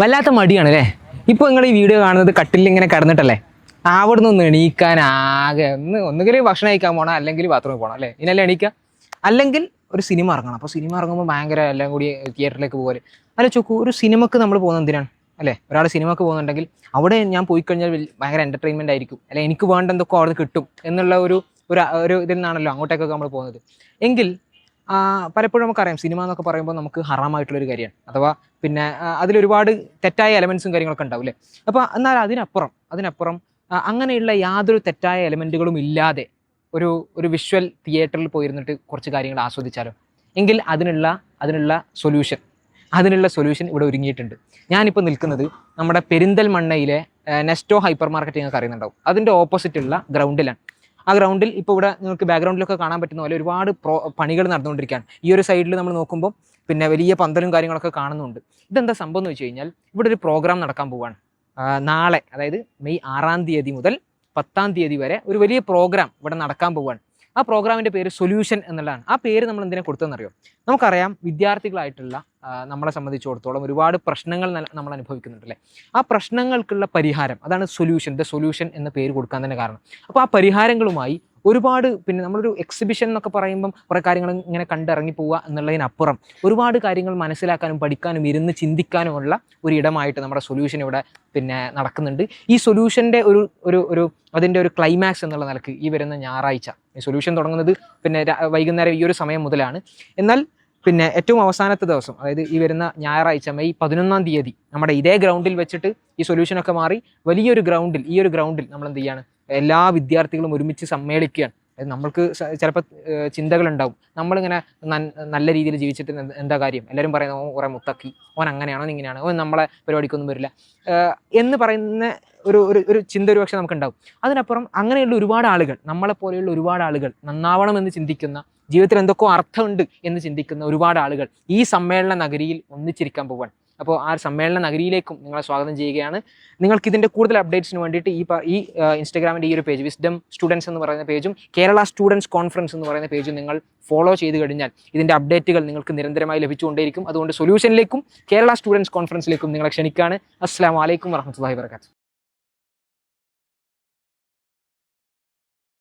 വല്ലാത്ത മടിയാണ് അല്ലേ ഇപ്പോൾ നിങ്ങൾ ഈ വീഡിയോ കാണുന്നത് കട്ടിലിൽ ഇങ്ങനെ കിടന്നിട്ടല്ലേ? അവിടെ നിന്ന് എണീക്കാൻ ആകെ ഒന്ന് ഒന്നുകിൽ ഭക്ഷണം കഴിക്കാൻ പോകണം അല്ലെങ്കിൽ ബാത്റൂമിൽ പോകണം അല്ലേ? ഇനല്ലേ എണീക്കുക അല്ലെങ്കിൽ ഒരു സിനിമ ഇറങ്ങണം. അപ്പോൾ സിനിമ ഇറങ്ങുമ്പോൾ ഭയങ്കര എല്ലാം കൂടി തിയേറ്ററിലേക്ക് പോകൽ അല്ല ചോക്കു ഒരു സിനിമക്ക് നമ്മൾ പോകുന്നത് എന്തിനാണ്? അല്ലേ? ഒരാൾ സിനിമക്ക് പോകുന്നുണ്ടെങ്കിൽ അവിടെ ഞാൻ പോയി കഴിഞ്ഞാൽ ഭയങ്കര എന്റർടൈൻമെന്റ് ആയിരിക്കും. അല്ലെ എനിക്ക് വേണ്ട എന്തൊക്കെ അവിടെ കിട്ടും എന്നുള്ള ഒരു ഒരു ഒരു ഇതിൽ നിന്നാണല്ലോ അങ്ങോട്ടേക്കൊക്കെ നമ്മൾ പോകുന്നത്. എങ്കിൽ പലപ്പോഴും നമുക്കറിയാം സിനിമ എന്നൊക്കെ പറയുമ്പോൾ നമുക്ക് ഹറാമായിട്ടുള്ളൊരു കാര്യമാണ്. അഥവാ പിന്നെ അതിലൊരുപാട് തെറ്റായ എലമെൻസും കാര്യങ്ങളൊക്കെ ഉണ്ടാവും അല്ലേ അപ്പോൾ എന്നാൽ അതിനപ്പുറം അതിനപ്പുറം അങ്ങനെയുള്ള യാതൊരു തെറ്റായ എലമെന്റുകളും ഇല്ലാതെ ഒരു ഒരു വിഷ്വൽ തിയേറ്ററിൽ പോയിരുന്നിട്ട് കുറച്ച് കാര്യങ്ങൾ ആസ്വദിച്ചാലോ? എങ്കിൽ അതിനുള്ള അതിനുള്ള സൊല്യൂഷൻ അതിനുള്ള സൊല്യൂഷൻ ഇവിടെ ഒരുങ്ങിയിട്ടുണ്ട്. ഞാനിപ്പോൾ നിൽക്കുന്നത് നമ്മുടെ പെരിന്തൽമണ്ണയിലെ നെസ്റ്റോ ഹൈപ്പർ മാർക്കറ്റ് നിങ്ങൾക്ക് അറിയുന്നുണ്ടാവും. അതിന്റെ ഓപ്പോസിറ്റുള്ള ഗ്രൗണ്ടിലാണ് ആ ഗ്രൗണ്ടിൽ ഇപ്പോൾ ഇവിടെ നിങ്ങൾക്ക് ബാക്ക്ഗ്രൗണ്ടിലൊക്കെ കാണാൻ പറ്റുന്ന പോലെ ഒരുപാട് പ്രോ പണികൾ നടന്നുകൊണ്ടിരിക്കുകയാണ്. ഈ ഒരു സൈഡിൽ നമ്മൾ നോക്കുമ്പോൾ പിന്നെ വലിയ പന്തലും കാര്യങ്ങളൊക്കെ കാണുന്നുണ്ട്. ഇതെന്താ സംഭവം എന്ന് വെച്ച് കഴിഞ്ഞാൽ ഇവിടെ ഒരു പ്രോഗ്രാം നടക്കാൻ പോവാണ്. നാളെ അതായത് മെയ് ആറാം തീയതി മുതൽ പത്താം തീയതി വരെ ഒരു വലിയ പ്രോഗ്രാം ഇവിടെ നടക്കാൻ പോവുകയാണ് ആ പ്രോഗ്രാമിന്റെ പേര് സൊല്യൂഷൻ എന്നുള്ളതാണ്. ആ പേര് നമ്മൾ എന്തിനാ കൊടുത്തതെന്നറിയോ? നമുക്കറിയാം വിദ്യാർത്ഥികളായിട്ടുള്ള നമ്മളെ സംബന്ധിച്ചിടത്തോളം ഒരുപാട് പ്രശ്നങ്ങൾ നമ്മൾ അനുഭവിക്കുന്നുണ്ടല്ലേ ആ പ്രശ്നങ്ങൾക്കുള്ള പരിഹാരം അതാണ് സൊല്യൂഷൻ ദ സൊല്യൂഷൻ എന്ന പേര് കൊടുക്കാൻ തന്നെ കാരണം. അപ്പോൾ ആ പരിഹാരങ്ങളുമായി ഒരുപാട് പിന്നെ നമ്മളൊരു എക്സിബിഷൻ എന്നൊക്കെ പറയുമ്പം കുറേ കാര്യങ്ങൾ ഇങ്ങനെ കണ്ടിറങ്ങി പോവുക എന്നുള്ളതിനപ്പുറം ഒരുപാട് കാര്യങ്ങൾ മനസ്സിലാക്കാനും പഠിക്കാനും ഇരുന്ന് ചിന്തിക്കാനുമുള്ള ഒരു ഇടമായിട്ട് നമ്മുടെ സൊല്യൂഷൻ ഇവിടെ പിന്നെ നടക്കുന്നുണ്ട്. ഈ സൊല്യൂഷന്റെ ഒരു ഒരു ഒരു അതിന്റെ ഒരു ക്ലൈമാക്സ് എന്നുള്ള നിലയ്ക്ക് ഈ വരുന്ന ഞായറാഴ്ച. ഈ സൊല്യൂഷൻ തുടങ്ങുന്നത് പിന്നെ വൈകുന്നേരം ഈ ഒരു സമയം മുതലാണ്. എന്നാൽ പിന്നെ ഏറ്റവും അവസാനത്തെ ദിവസം അതായത് ഈ വരുന്ന ഞായറാഴ്ച മെയ് പതിനൊന്നാം തീയതി നമ്മുടെ ഇതേ ഗ്രൗണ്ടിൽ വെച്ചിട്ട് ഈ സൊല്യൂഷനൊക്കെ മാറി വലിയൊരു ഗ്രൗണ്ടിൽ ഈ ഒരു ഗ്രൗണ്ടിൽ നമ്മൾ എന്ത് ചെയ്യാണ് എല്ലാ വിദ്യാർത്ഥികളും ഒരുമിച്ച് സമ്മേളിക്കുകയാണ്. നമ്മൾക്ക് ചിലപ്പോൾ ചിന്തകളുണ്ടാവും. നമ്മളിങ്ങനെ നല്ല രീതിയിൽ ജീവിച്ചിട്ട് എന്താ കാര്യം? എല്ലാവരും പറയുന്നത് ഓൻ കുറേ മുത്തക്കി. ഓൻ അങ്ങനെയാണോ? ഇങ്ങനെയാണ്? ഓൻ നമ്മളെ പരിപാടിക്കൊന്നും വരില്ല. എന്ന് പറയുന്ന ഒരു ഒരു ഒരു ചിന്ത ഒരു പക്ഷേ നമുക്കുണ്ടാവും. അതിനപ്പുറം അങ്ങനെയുള്ള ഒരുപാട് ആളുകൾ നമ്മളെ പോലെയുള്ള ഒരുപാട് ആളുകൾ നന്നാവണമെന്ന് ചിന്തിക്കുന്ന ജീവിതത്തിൽ എന്തൊക്കെ അർത്ഥമുണ്ട് എന്ന് ചിന്തിക്കുന്ന ഒരുപാട് ആളുകൾ ഈ സമ്മേളന നഗരിയിൽ ഒന്നിച്ചിരിക്കാൻ പോവാണ്. അപ്പോൾ ആ സമ്മേളന നഗരിയിലേക്കും നിങ്ങളെ സ്വാഗതം ചെയ്യുകയാണ്. നിങ്ങൾക്ക് ഇതിന്റെ കൂടുതൽ അപ്ഡേറ്റ്സിന് വേണ്ടിയിട്ട് ഈ ഈ ഇൻസ്റ്റാഗ്രാമിന്റെ ഈ ഒരു പേജ് വിസ്ഡം സ്റ്റുഡൻസ് എന്ന് പറയുന്ന പേജും കേരള സ്റ്റുഡൻസ് കോൺഫറൻസ് എന്ന് പറയുന്ന പേജും നിങ്ങൾ ഫോളോ ചെയ്ത് കഴിഞ്ഞാൽ ഇതിന്റെ അപ്ഡേറ്റുകൾ നിങ്ങൾക്ക് നിരന്തരമായി ലഭിച്ചുകൊണ്ടേയിരിക്കും. അതുകൊണ്ട് സൊല്യൂഷനിലേക്കും കേരള സ്റ്റുഡൻസ് കോൺഫറൻസിലേക്കും നിങ്ങളെ ക്ഷണിക്കുകയാണ്. അസ്സാം വലൈക്കും വർഹമത്തല്ലാഹി വർക്കാത്ത്